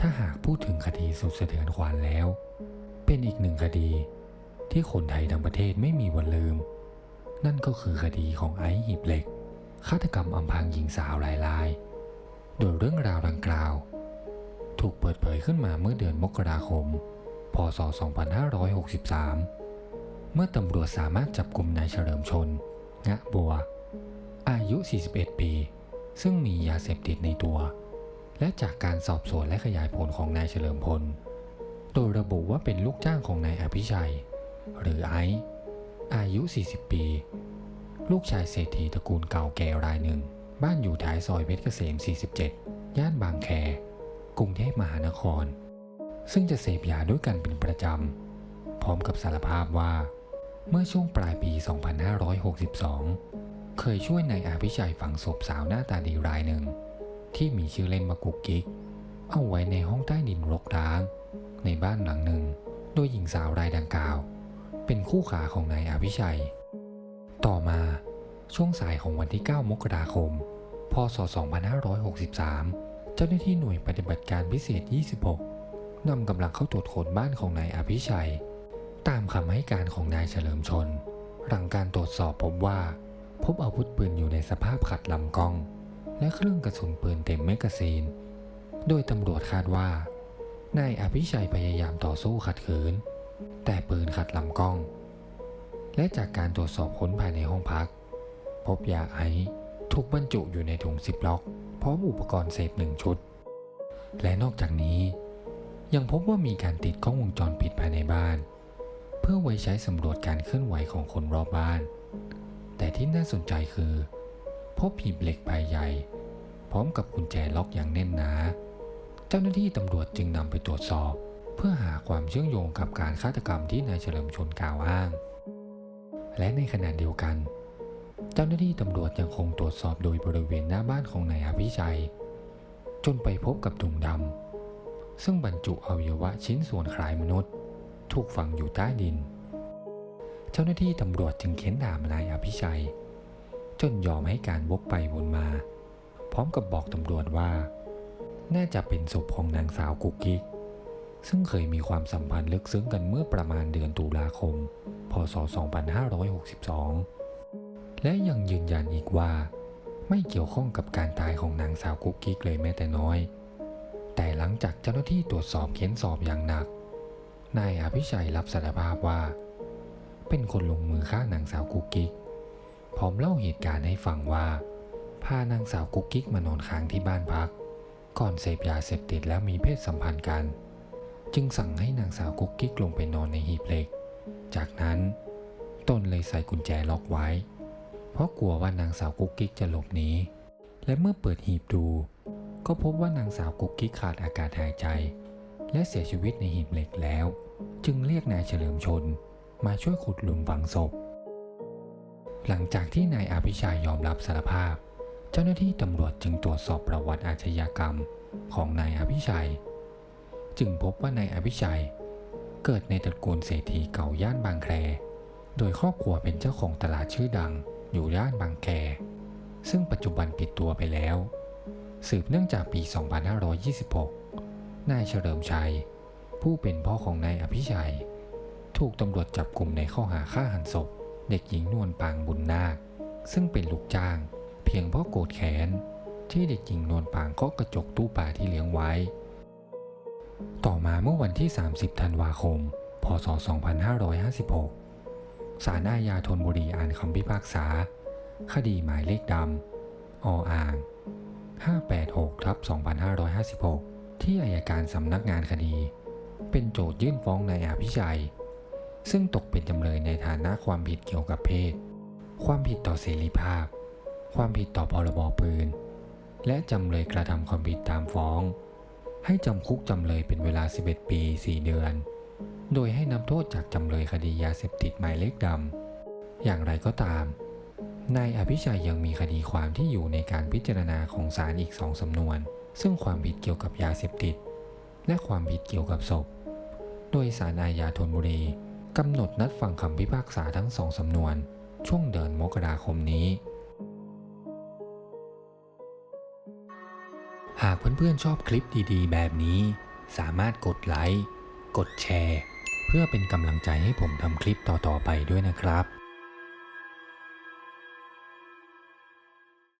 ถ้าหากพูดถึงคดีสุดสะเทือนขวัญแล้ว เป็นอีกหนึ่งคดีที่คนไทยทั้งประเทศไม่มีวันลืม นั่นก็คือคดีของไอซ์หีบเหล็กฆาตกรรมอำพรางหญิงสาวหลายราย โดยเรื่องราวดังกล่าว ถูกเปิดเผยขึ้นมาเมื่อเดือนมกราคม พศ 2563 เมื่อตำรวจสามารถจับกลุ่มนายเฉลิมชน งะบัว อายุ 41 ปี ซึ่งมียาเสพติดในตัว และจากการสอบสวนและขยายผลของนายเฉลิมพล โดยระบุว่าเป็นลูกจ้างของนายอภิชัย หรือไอซ์อายุ 40 ปี ลูกชายเศรษฐีตระกูลเก่าแก่รายหนึ่ง บ้านอยู่ท้ายซอยเพชรเกษม 47 ย่านบางแค กรุงเทพมหานคร ซึ่งจะเสพยาด้วยกันเป็นประจำ พร้อมกับสารภาพว่า เมื่อช่วงปลายปี 2562 เคยช่วยนายอาภิชัยฝังศพสาวหน้าตาดีรายหนึ่ง ที่มีชื่อเล่นมากุกกิก เอาไว้ในห้องใต้ดินรกร้าง ในบ้านหลังหนึ่ง โดยหญิงสาวรายดังกล่าว เป็นคู่ขาของนายอภิชัย ต่อมาช่วงสายของวันที่ 9 มกราคม พศ 2563 เจ้าหน้าที่หน่วยปฏิบัติการพิเศษ 26 นำกำลังเข้าตรวจค้นบ้านของนายอภิชัย ตามคำให้การของนายเฉลิมชน หลังการตรวจสอบพบว่า พบอาวุธปืนอยู่ในสภาพขัดลำกล้อง และเครื่องกระสุนปืนเต็มแมกกาซีน โดยตำรวจคาดว่านายอภิชัยพยายามต่อสู้ขัดขืน แต่ปืนขัดลำกล้อง และจากการตรวจสอบค้นภายในห้องพัก พบยาไอซ์ถูกบรรจุอยู่ในถุงซิปล็อก พร้อมอุปกรณ์เสพหนึ่งชุด และนอกจากนี้ ยังพบว่ามีการติดกล้องวงจรปิดภายในบ้าน เพื่อไว้ใช้สำรวจการเคลื่อนไหวของคนรอบบ้าน แต่ที่น่าสนใจคือ พบหีบเหล็กใบใหญ่ พร้อมกับกุญแจล็อกอย่างแน่นหนา เจ้าหน้าที่ตำรวจจึงนำไปตรวจสอบ เพื่อหาความเชื่อมโยงกับการฆาตกรรมที่นายเฉลิมชนกล่าวอ้าง และในขณะเดียวกัน เจ้าหน้าที่ตำรวจยังคงตรวจสอบโดยบริเวณหน้าบ้านของนายอภิชัย จนไปพบกับถุงดำซึ่งบรรจุอวัยวะชิ้นส่วนคล้ายมนุษย์ ถูกฝังอยู่ใต้ดิน เจ้าหน้าที่ตำรวจจึงเค้นถามนายอภิชัย จนยอมให้การวกไปวนมา พร้อมกับบอกตำรวจว่า น่าจะเป็นศพของนางสาวกุกกิ๊กซึ่งเคยมีความสัมพันธ์ลึกซึ้งกันเมื่อประมาณเดือนตุลาคม พศ 2562 และยังยืนยันอีกว่า ไม่เกี่ยวข้องกับการตายของนางสาวกุกกิ๊กเลยแม้แต่น้อย แต่หลังจากเจ้าหน้าที่ตรวจสอบเค้นสอบอย่างหนัก นายอภิชัยรับสารภาพว่า เป็นคนลงมือฆ่านางสาวกุกกิ๊ก พร้อมเล่าเหตุการณ์ให้ฟังว่า พานางสาวกุ๊กกิ๊กมานอนค้างที่บ้านพัก ก่อนเสพยาเสพติดแล้วมีเพศสัมพันธ์กัน จึงสั่งให้นางสาวกุ๊กกิ๊กลงไปนอนในหีบเหล็ก จากนั้นตนเลยใส่กุญแจล็อกไว้ เพราะกลัวว่านางสาวกุ๊กกิ๊กจะหลบหนีและเมื่อเปิดหีบดู ก็พบว่านางสาวกุ๊กกิ๊กขาดอากาศหายใจ และเสียชีวิตในหีบเหล็กแล้ว จึงเรียกนายเฉลิมชนมาช่วยขุดหลุมฝังศพ หลังจากที่นายอภิชัยยอมรับสารภาพ เจ้าหน้าที่ตำรวจจึงตรวจสอบประวัติอาชญากรรมของนายอภิชัย จึงพบว่านายอภิชัย เกิดในตระกูลเศรษฐีเก่าย่านบางแคโดยครอบครัวเป็นเจ้าของตลาดชื่อดังอยู่ย่านบางแค ซึ่งปัจจุบันปิดตัวไปแล้ว สืบเนื่องจากปี 2526 นายเฉลิมชัย ผู้เป็นพ่อของนายอภิชัย ถูกตำรวจจับกลุ่มในข้อหาฆ่าหันศพ เด็กหญิงนวลปางบุญนาค ซึ่งเป็นลูกจ้าง เพียงเพราะโกรธแค้นที่เด็กหญิงนวลปางเคาะกระจกตู้ปลาที่เลี้ยงไว้ ต่อมาเมื่อวันที่ 30 ธันวาคม พศ 2556 ศาลอาญาธนบุรีอ่านคำพิพากษา คดีหมายเลขดำออ่าง 586ทับ2556 ที่อายการสำนักงานคดี เป็นโจทยื่นฟ้องนายอภิชัย ซึ่งตกเป็นจำเลยในฐานะความผิดเกี่ยวกับเพศ ความผิดต่อเสรีภาพ ความผิดต่อพรบปืน และจำเลยกระทำความผิดตามฟ้อง ให้จำคุกจำเลยเป็นเวลา 11 ปี 4 เดือน โดยให้นำโทษจากจำเลยคดียาเสพติดหมายเลขดำ อย่างไรก็ตาม นายอภิชัยยังมีคดีความที่อยู่ในการพิจารณาของศาลอีกสองสำนวน ซึ่งความผิดเกี่ยวกับยาเสพติด และความผิดเกี่ยวกับศพ โดยศาลอาญาธนบุรี กำหนดนัดฟังคำพิพากษาทั้งสองสำนวน ช่วงเดือนมกราคมนี้ หากเพื่อนๆชอบคลิปดีๆ แบบนี้ สามารถกดไลค์ กดแชร์ เพื่อเป็นกำลังใจให้ผมทำคลิปต่อๆไปด้วยนะครับ